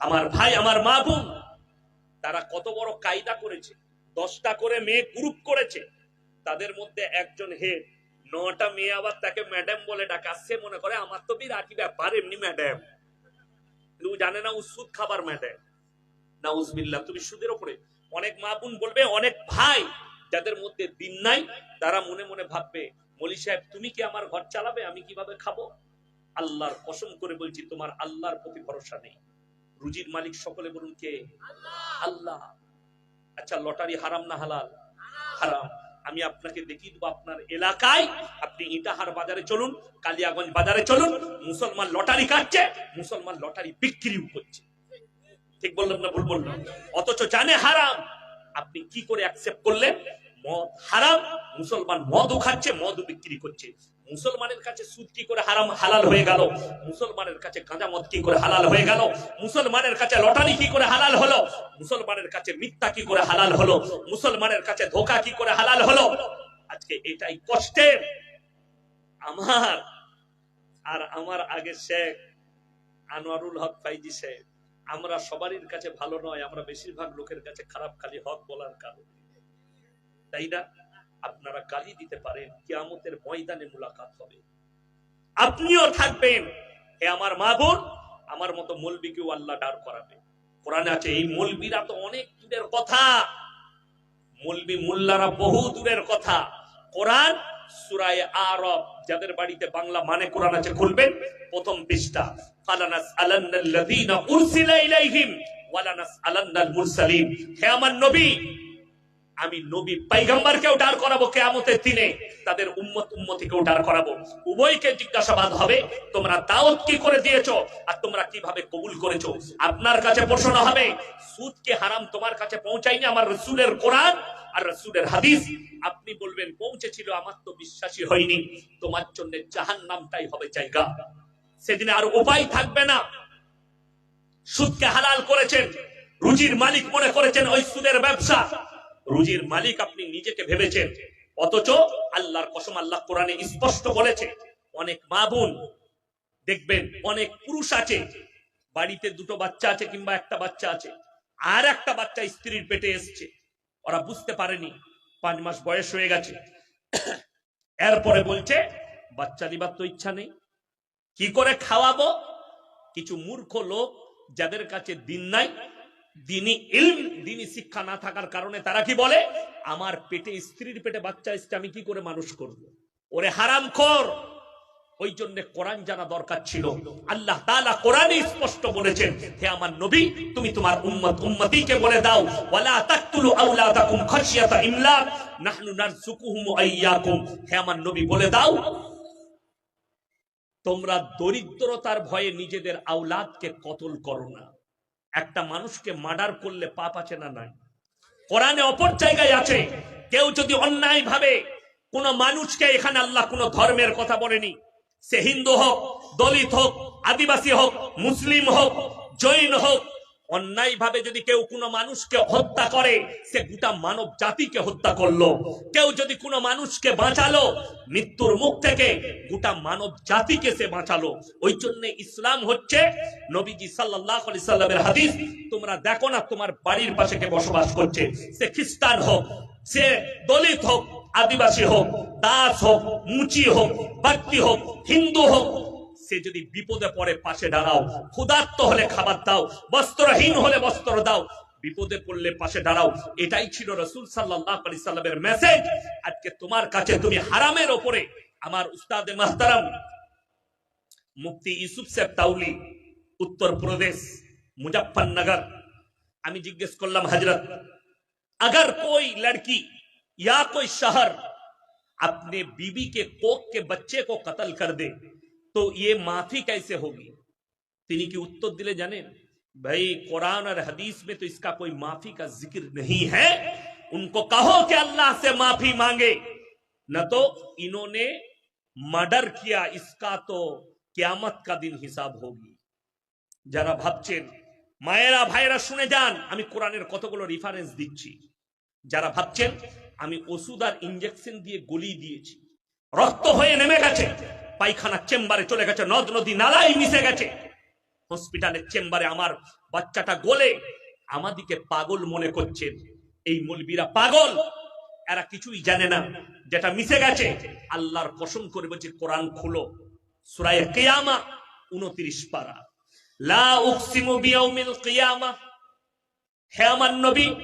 আমার ভাই, আমার মা বোন, তারা কত বড় কায়দা করেছে, দশটা করে মেয়ে গ্রুপ করেছে। তাদের মধ্যে একজন হেড নটা মেয়ে আবার তাকে ম্যাডাম বলে ডাকা। সে মনে করে, আমার তো বিরাটি ব্যাপার, এমনি ম্যাডাম কিন্তু জানে না ও খাবার ম্যাডাম না উজবিল্লা তুমি সুদের ওপরে। অনেক মা বোন বলবে, অনেক ভাই যাদের মধ্যে দিন নাই, তারা মনে মনে ভাববে, মলি সাহেব, তুমি কি আমার ঘর চালাবে? আমি কীভাবে খাব? আল্লাহর কসম করে বলছি, তোমার আল্লাহর প্রতি ভরসা নেই। রুজির মালিক সকলে বলুন কে? আল্লাহ। আচ্ছা লটারি হারাম না হালাল? হারাম। আমি আপনাকে দেখিয়ে দেবো আপনার এলাকায়। আপনি ইটাহার বাজারে চলুন, কালিয়াগঞ্জ বাজারে চলুন। মুসলমান লটারি কাটছে, মুসলমান লটারি বিক্রিও করছে। ঠিক বললাম না ভুল বললাম অথচ জানে হারাম। আপনি কি করে অ্যাকসেপ্ট করলেন? মদ হারাম, মুসলমান মদও খাচ্ছে, মদও বিক্রি করছে। মুসলমানের কাছে সুদ কি করে হারাম, হালাল হয়ে গেল? মুসলমানের কাছে গাঁজা মদ কি করে হালাল হয়ে গেল? মুসলমানের কাছে লটারি কি করে হালাল হলো? মুসলমানের কাছে মিথ্যা কি করে হালাল হলো? মুসলমানের কাছে ধোকা কি করে হালাল হলো? আজকে এটাই কষ্টের আমার আর আমার আগে শেখ আনোয়ারুল হক ফাইজি শেখ। আমরা সবারই কাছে ভালো নয়, আমরা বেশিরভাগ লোকের কাছে খারাপ খালি হক বলার কারণে। তাই না আপনারা গালি দিতে পারেন, কিয়ামতের ময়দানে মুলাকাত হবে। আপনিও থাকবেন। হে আমার মা বোন, আমার মতো মলবিকেও আল্লাহ দাঁড় করাবে। কোরআনে আছে, এই মলবিরা তো অনেক দূরের কথা। মলবি মোল্লারা বহু দূরের কথা। কোরআন, সুরায় আরব, যাদের বাড়িতে বাংলা মানে কোরআন আছে, খুলবেন। প্রথম পৃষ্ঠা ফালানাস আলান্নাল্লাযীনা উরসিলা ইলাইহিম ওয়ালানাস আলান্নাল মুরসালিন। হে আমার নবী আমি নবী পাইগাম্বারকেও দাঁড় করাবো কেয়ামতের দিনে। তাদের উম্মত উম্মতিকেও দাঁড় করাবো। উভয়কে জিজ্ঞাসাবাদ হবে, তোমরা দাওয়াত কি করে দিয়েছ আর তোমরা কীভাবে কবুল করেছ? আপনার কাছে প্রশ্ন হবে, সুদ কে হারাম তোমার কাছে পৌঁছায়নি আমার রসুলের কোরআন আর রসুলের হাদিস? আপনি বলবেন, পৌঁছেছিল, আমার তো বিশ্বাসী হয়নি। তোমার জন্য জাহান নামটাই হবে জায়গা। সেদিনে আর উপায় থাকবে না। সুদকে হালাল করেছেন, রুজির মালিক মনে করেছেন, ওই সুদের ব্যবসা। রুজির মালিক আপনি নিজেকে ভেবেছেন। অথচ আল্লাহর কসম আল্লাহ কোরআনে স্পষ্ট বলেছে, অনেক মা বোন দেখবেন, অনেক পুরুষ আছে, বাড়িতে দুটো বাচ্চা আছে কিংবা একটা বাচ্চা আছে, আর একটা বাচ্চা স্ত্রীর পেটে এসছে। ওরা বুঝতে পারেনি, পাঁচ মাস বয়স হয়ে গেছে। এরপরে বলছে, বাচ্চা দিবার তো ইচ্ছা নেই, কি করে খাওয়াবো? কিছু মূর্খ লোক যাদের কাছে দিন নাই দিনই ইলম দিনই শিক্ষা না থাকার কারণে তারা কি বলে? আমার পেটে, স্ত্রীর পেটে বাচ্চা এসছে, আমি কি করে মানুষ করব? ওরে হারাম ওই জন্য কোরআন জানা দরকার ছিল। আল্লাহ কোরআনে স্পষ্ট বলেছেন, হে আমার নবী, তুমি তোমার উম্মত, উম্মতিকে বলে দাও, ওয়ালা তাকতুলু খাশিয়াতা ইমলাক নাহনু ইয়্যাকুম হে আমার নবী, বলে দাও, তোমরা দরিদ্রতার ভয়ে নিজেদের আওলাদকে কতল করো না। একটা মানুষকে মার্ডার করলে পাপ আছে না নাই? কোরআনে অপর জায়গায় আছে, কেউ যদি অন্যায় ভাবে, কোন মানুষকে এখানে আল্লাহ কোন ধর্মের কথা বলেনি। সে হিন্দু হোক, দলিত হোক, আদিবাসী হোক, মুসলিম হোক, জৈন হোক অন্যায় ভাবে যদি কেউ কোনো মানুষকে হত্যা করে, সে গোটা মানব জাতিকে হত্যা করল। কেউ যদি কোনো মানুষকে বাঁচালো, মৃত্যুর মুখ থেকে গোটা মানব জাতিকে সে বাঁচালো। ওই জন্য ইসলাম হচ্ছে নবীজি সাল্লাহ সাল্লামের হাদিস, তোমরা দেখো না তোমার বাড়ির পাশে কে বসবাস করছে। সে খ্রিস্টান হোক, সে দলিত হোক, আদিবাসী হোক, দাস হোক, মুচি হোক ব্যক্তি হোক, হিন্দু হোক সে যদি বিপদে পড়ে, পাশে দাঁড়াও। ক্ষুধার্ত হলে খাবার দাও, বস্ত্রহীন হলে বস্ত্র দাও। বিপদে পড়লে পাশে দাঁড়াও। এটাই ছিল রসুল সাল্লাহ মেসেজ আজকে তোমার কাছে তুমি হারামের ওপরে আমার উস্তাদে মাহতারাম মুফতি ইউসুফ সাহেব তাউলি উত্তরপ্রদেশ মুজফরনগর আমি জিজ্ঞেস করলাম, হজরত अगर कोई लड़की या कोई शहर अपने बीबी के कोक के बच्चे को कत्ल कर दे तो ये माफी कैसे होगी তিনি কি উত্তর দিলে জানেন भाई कुरान और हदीस में तो इसका कोई माफी का जिक्र नहीं है उनको कहो कि अल्लाह से माफी मांगे न तो इन्होंने मर्डर किया इसका तो क्यामत का दिन हिसाब होगी যারা ভাবছেন মায়েরা ভাইয়েরা শুনে যান আমি কোরআনের কতগুলো রেফারেন্স দিচ্ছি যারা ভাবছেন আমি ওষুধ আর ইঞ্জেকশন দিয়ে গলিয়ে দিয়েছি রক্ত হয়ে নেমে গেছে পায়খানার চেম্বারে চলে গেছে, নদ নদী নালাই মিশে গেছে। হসপিটালের চেম্বারে আমার বাচ্চাটা গোলে। আমাদিকে পাগল মনে করছেন। এই মলবিরা পাগল। এরা কিছুই জানে না যেটা মিশে গেছে। আল্লাহর কসম করে বলছে, কোরআন খুলো। সুরায় কেয়ামা, উনত্রিশ পারা। লা উকসিমু বিয়াউমিল কিয়ামা। হে আমার নবী,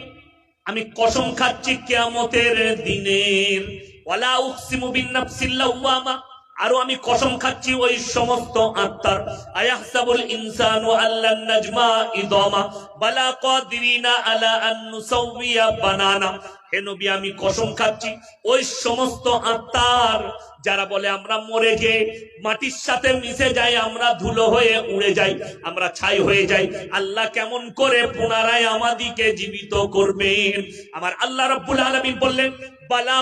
আমি কসম খাচ্ছি কিয়ামতের দিনের। ওয়ালা উকসিমু বিন নাফসিল লাওয়ামা আরও আমি কসম খাচ্ছি ওই সমস্ত আত্মার। আয়াহসাবুল ইনসানু আল্লাহ নাজমা ইদামা। বালা কাদিরিনা আলা আন নুসাউইয়া বানানা। হে নবী, আমি কসম খাচ্ছি। ওই সমস্ত আত্মার, যারা বলে আমরা মরে যে মাটির সাথে মিশে যাই, আমরা ধুলো হয়ে উড়ে যাই, আমরা ছাই হয়ে যাই। আল্লাহ কেমন করে পুনরায় আমাদিকে জীবিত করবেন? আমার আল্লাহ রাব্বুল আলামিন বললেন, বালা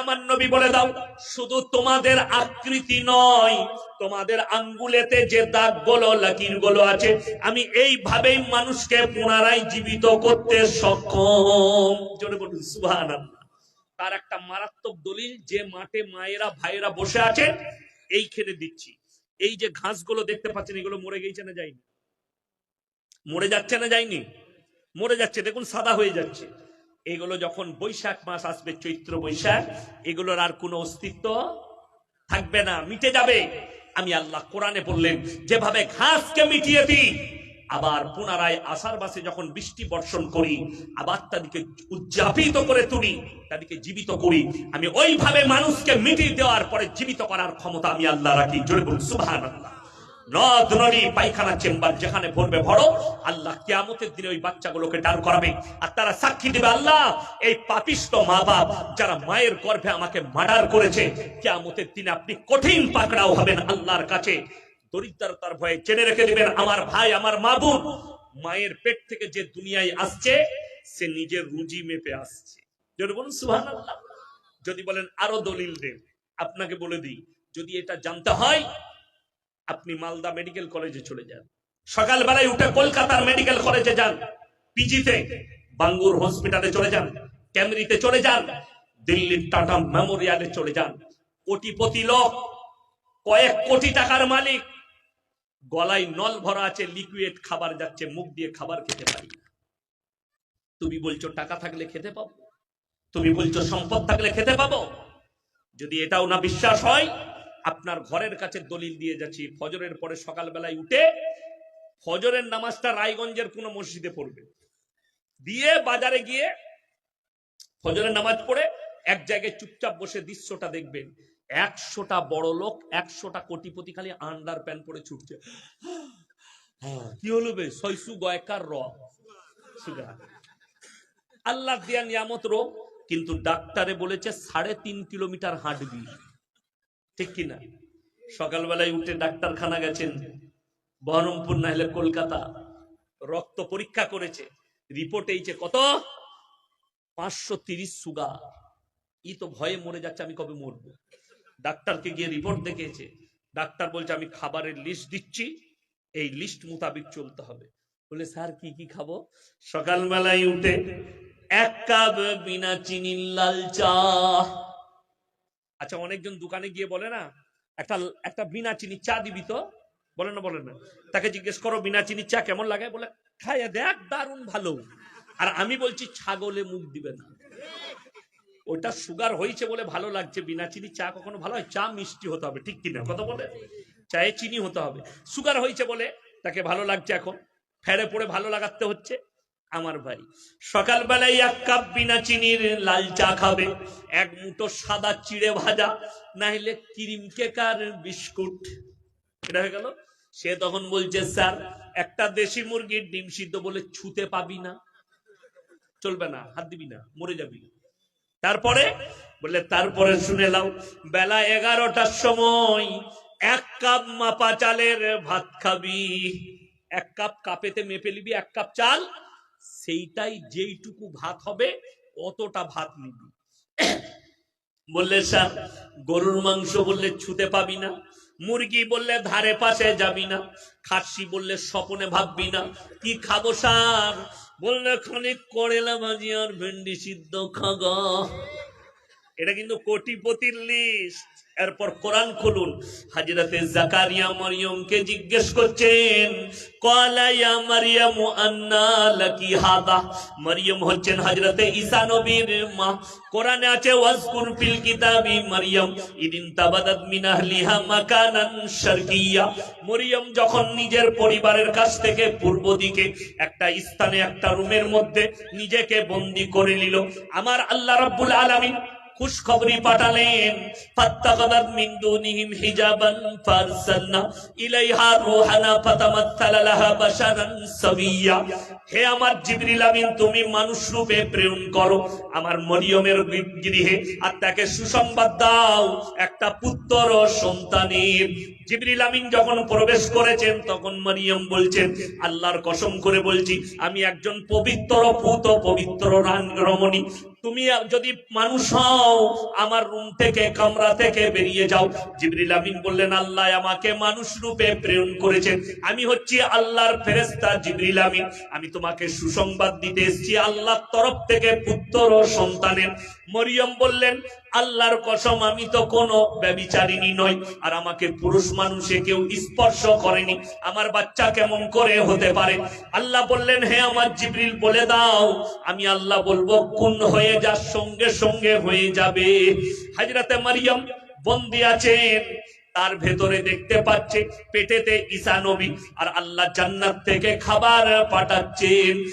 আমার নবী, বলে দাও, শুধু তোমাদের আকৃতি নয় তোমাদের আঙ্গুলেতে যে দাগগুলো লাকিরগুলো আছে, আমি এইভাবেই মানুষকে পুনরায় জীবিত করতে সক্ষম। জোরে বলুন, সুবহানাল্লাহ। তার একটা মারাত্মক দলিল, যে মাঠে মায়েরা, ভাইয়েরা বসে আছে এইখানে দিচ্ছি। এই যে ঘাসগুলো দেখতে পাচ্ছেন, এগুলো মরে গেছে না যায়নি? মরে যাচ্ছে না যায়নি? মরে যাচ্ছে, দেখুন, সাদা হয়ে যাচ্ছে। এগুলো যখন বৈশাখ মাস আসবে, চৈত্র বৈশাখ, এগুলোর আর কোনো অস্তিত্ব থাকবে না, মিটে যাবে। আমি আল্লাহ কোরআনে বললেন, যেভাবে ঘাসকে মিটিয়ে দিই, আবার পুনরায় আষাঢ় মাসে যখন বৃষ্টি বর্ষণ করি, আবার তাদেরকে উদযাপিত করে তুলি, তাদেরকে জীবিত করি, আমি ওইভাবে মানুষকে মিটিয়ে দেওয়ার পরে জীবিত করার ক্ষমতা আমি আল্লাহ রাখি। জোরে বলুন সুবহান আল্লাহ নদ নদী পায়খানা চেম্বার যেখানে ভরবে ভরো, আল্লাহ কিয়ামতের দিনে ওই বাচ্চাগুলোকে করাবে। আর তারা সাক্ষী দিবে, আল্লাহ, এই পাপিষ্ট মা বাপ যারা মায়ের গর্ভে আমাকে মার্ডার করেছে দিনে আপনি কঠিন পাকড়াও হবেন আল্লাহর কাছে। দরিদ্রতার ভয়ে জেনে রেখে আমার ভাই, আমার মা বোন মায়ের পেট থেকে যে দুনিয়ায় আসছে, সে নিজের রুজি মেপে আসছে। যদি যদি বলেন, আরও দলিল আপনাকে বলে দিই, যদি এটা জানতে হয় আপনি মালদা মেডিকেল কলেজে চলে যান। সকালবেলায় উঠে কলকাতার মেডিকেল কলেজে যান। পিজিতে, বাঙ্গুর হসপিটালে চলে যান। ক্যামরিতে চলে যান। দিল্লির টাটা মেমোরিয়ালে চলে যান। কোটিপতি লোক, কয়েক কোটি টাকার মালিক। গলায় নল ভরা আছে লিকুইড খাবার যাচ্ছে, মুখ দিয়ে খাবার খেতে পারি না। তুমি বলছো টাকা থাকলে খেতে পাবো। তুমি বলছো সম্পদ থাকলে খেতে পাবো। যদি এটাও না বিশ্বাস হয় আপনার ঘরের কাছে দলিল দিয়ে যাচ্ছি। ফজরের পরে সকালবেলায় উঠে ফজরের নামাজটা রায়গঞ্জের কোন মসজিদে পড়বে। দিয়ে বাজারে গিয়ে ফজরের নামাজ পড়ে এক জায়গায় চুপচাপ বসে দৃশ্যটা দেখবেন। একশোটা বড় লোক, একশোটা কোটিপতি খালি আন্ডার প্যান্ট পরে ছুটছে। কি হলো বে? শৈশু গয়কার র। আল্লাহ দিয়া নিয়ামত রোগ, কিন্তু ডাক্তারে বলেছে সাড়ে তিন কিলোমিটার হাঁটবি। ঠিক কিনা? সকালবেলায় উঠে ডাক্তারখানা গেছেন, বহরমপুর না হলে কলকাতা। রক্ত পরীক্ষা করেছে, রিপোর্ট এইছে কত? পাঁচশো তিরিশ সুগার। ই তো ভয়ে মরে যাচ্ছে, আমি কবে মরবো? ডাক্তারকে গিয়ে রিপোর্ট দেখিয়েছে। ডাক্তার বলছে, আমি খাবারের লিস্ট দিচ্ছি, এই লিস্ট মোতাবিক চলতে হবে। বলে, স্যার, কি কি খাব? সকালবেলায় উঠে এক কাপ বিনা চিনির লাল চা। আচ্ছা অনেকজন দোকানে গিয়ে বলে না, একটা একটা বিনা চিনি চা দিবি তো? বলে না বলে না। তাকে জিজ্ঞেস করো বিনা চিনি চা কেমন লাগে? বলে খাইয়া দেখ, দারুণ ভালো। আর আমি বলছি, ছাগলে মুখ দিবে না। ওটা সুগার হয়েছে বলে ভালো লাগছে। বিনা চিনি চা কখনো ভালো হয়? চা মিষ্টি হতে হবে, ঠিক কিনা? কথা বলে? চায়ে চিনি হতে হবে। সুগার হয়েছে বলে তাকে ভালো লাগছে এখন। ফেরে পড়ে ভালো লাগাতে হচ্ছে। আমার ভাই। সকালবেলায় এক কাপ বিনা চিনির লাল চা খাবে, এক মুঠো সাদা চিড়ে ভাজা না হলে ক্রিম কেক আর বিস্কুট। এটা হয়ে গেল। সে তখন বলছে, স্যার, একটা দেশি মুরগির ডিম সিদ্ধ বলে ছুতে পাবি না। চলবে না, হাত দিবি না, মরে যাবি তারপরে বললে তারপরে শুনে লাও বেলা এগারোটার সময় এক কাপ মাপা চালের ভাত খাবি। এক কাপ কাপেতে মেপে নিবি, এক কাপ চাল সেইটাই যেইটুকু ভাত হবে, অতটা ভাত নিবি। বললে, স্যার, গরুর মাংস বললে ছুতে পাবি না, মুরগি বললে ধারে পাশে যাবি না, খাসি বললে স্বপনে ভাববি না, কি খাব, স্যার? বললে, খানিক করেলা ভাজি আর ভেন্ডি সিদ্ধ খাগা এটা কিন্তু কোটিপতির লিস্ট এরপর কোরআন খুলুন। হাজরতে জাকারিয়া মরিয়মকে জিজ্ঞেস করছেন, কলা ইয়া মারিয়াম আন্না লাকি হাদা? মরিয়ম হচ্ছেন ঈসা নবীর মা। কোরআনে আছে, ওয়াজকুর ফিল কিতাবি মারিয়াম, ইদিন তাবাদাত মিন আহলিহা মাকানান শারকিয়া। মরিয়ম যখন নিজের পরিবারের কাছ থেকে পূর্ব দিকে একটা স্থানে একটা রুমের মধ্যে নিজেকে বন্দি করে নিল। আমার আল্লাহ রাব্বুল আলামিন খুশখবরি পাঠালেন। হিজাবান ইলাইহা রুহানা বাশারান হে আমার জিবরিল আমিন, তুমি মানুষ রূপে প্রেরণ করো। আমার মরিয়মের গৃহে আর তাকে সুসংবাদ দাও। একটা পুত্র সন্তানের জিবরিল আমিন যখন প্রবেশ করেছেন, তখন মরিয়ম বলছেন, আল্লাহর কসম করে বলছি, আমি একজন পবিত্র পুত, পবিত্র রমণী। তুমি যদি মানুষ হও, আমার রুম থেকে, কামরা থেকে বেরিয়ে যাও। জিবরিল আমিন বললেন, আল্লাহ আমাকে মানুষ রূপে প্রেরণ করেছেন। আমি হচ্ছি আল্লাহর ফেরেস্তা জিবরিল আমিন। আমি তোমাকে সুসংবাদ দিতে এসেছি আল্লাহর তরফ থেকে পুত্র ও সন্তানের। মরিয়ম বললেন আল্লাহর কসম, আমি তো কোনো ব্যবিচারিণী নই। আর আমাকে পুরুষ মানুষে কেউ স্পর্শ করেনি। আমার বাচ্চা কেমন করে হতে পারে? আল্লাহ বললেন, হে আমার জিবরিল, বলে দাও, আমি আল্লাহ বলব কোন হয়ে যার সঙ্গে সঙ্গে হয়ে যাবে। হাজরাতে মারিয়াম বন্দি আছেন। তার ভেতরে দেখতে পাচ্ছে পেটেতে ঈসা নবী, আর আল্লাহ জান্নাত থেকে খাবার পাঠাচ্ছেন।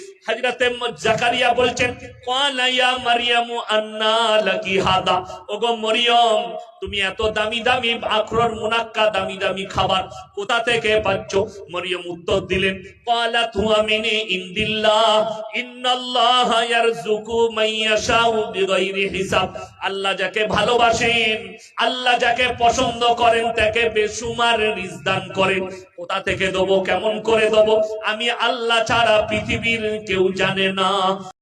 আল্লাহ যাকে ভালোবাসেন, আল্লাহ যাকে পছন্দ করেন, তাকে বেসুমার রিজ দান করেন। কোথা থেকে দেবো, কেমন করে দেবো? আমি আল্লাহ ছাড়া পৃথিবীর কেউ জানে না।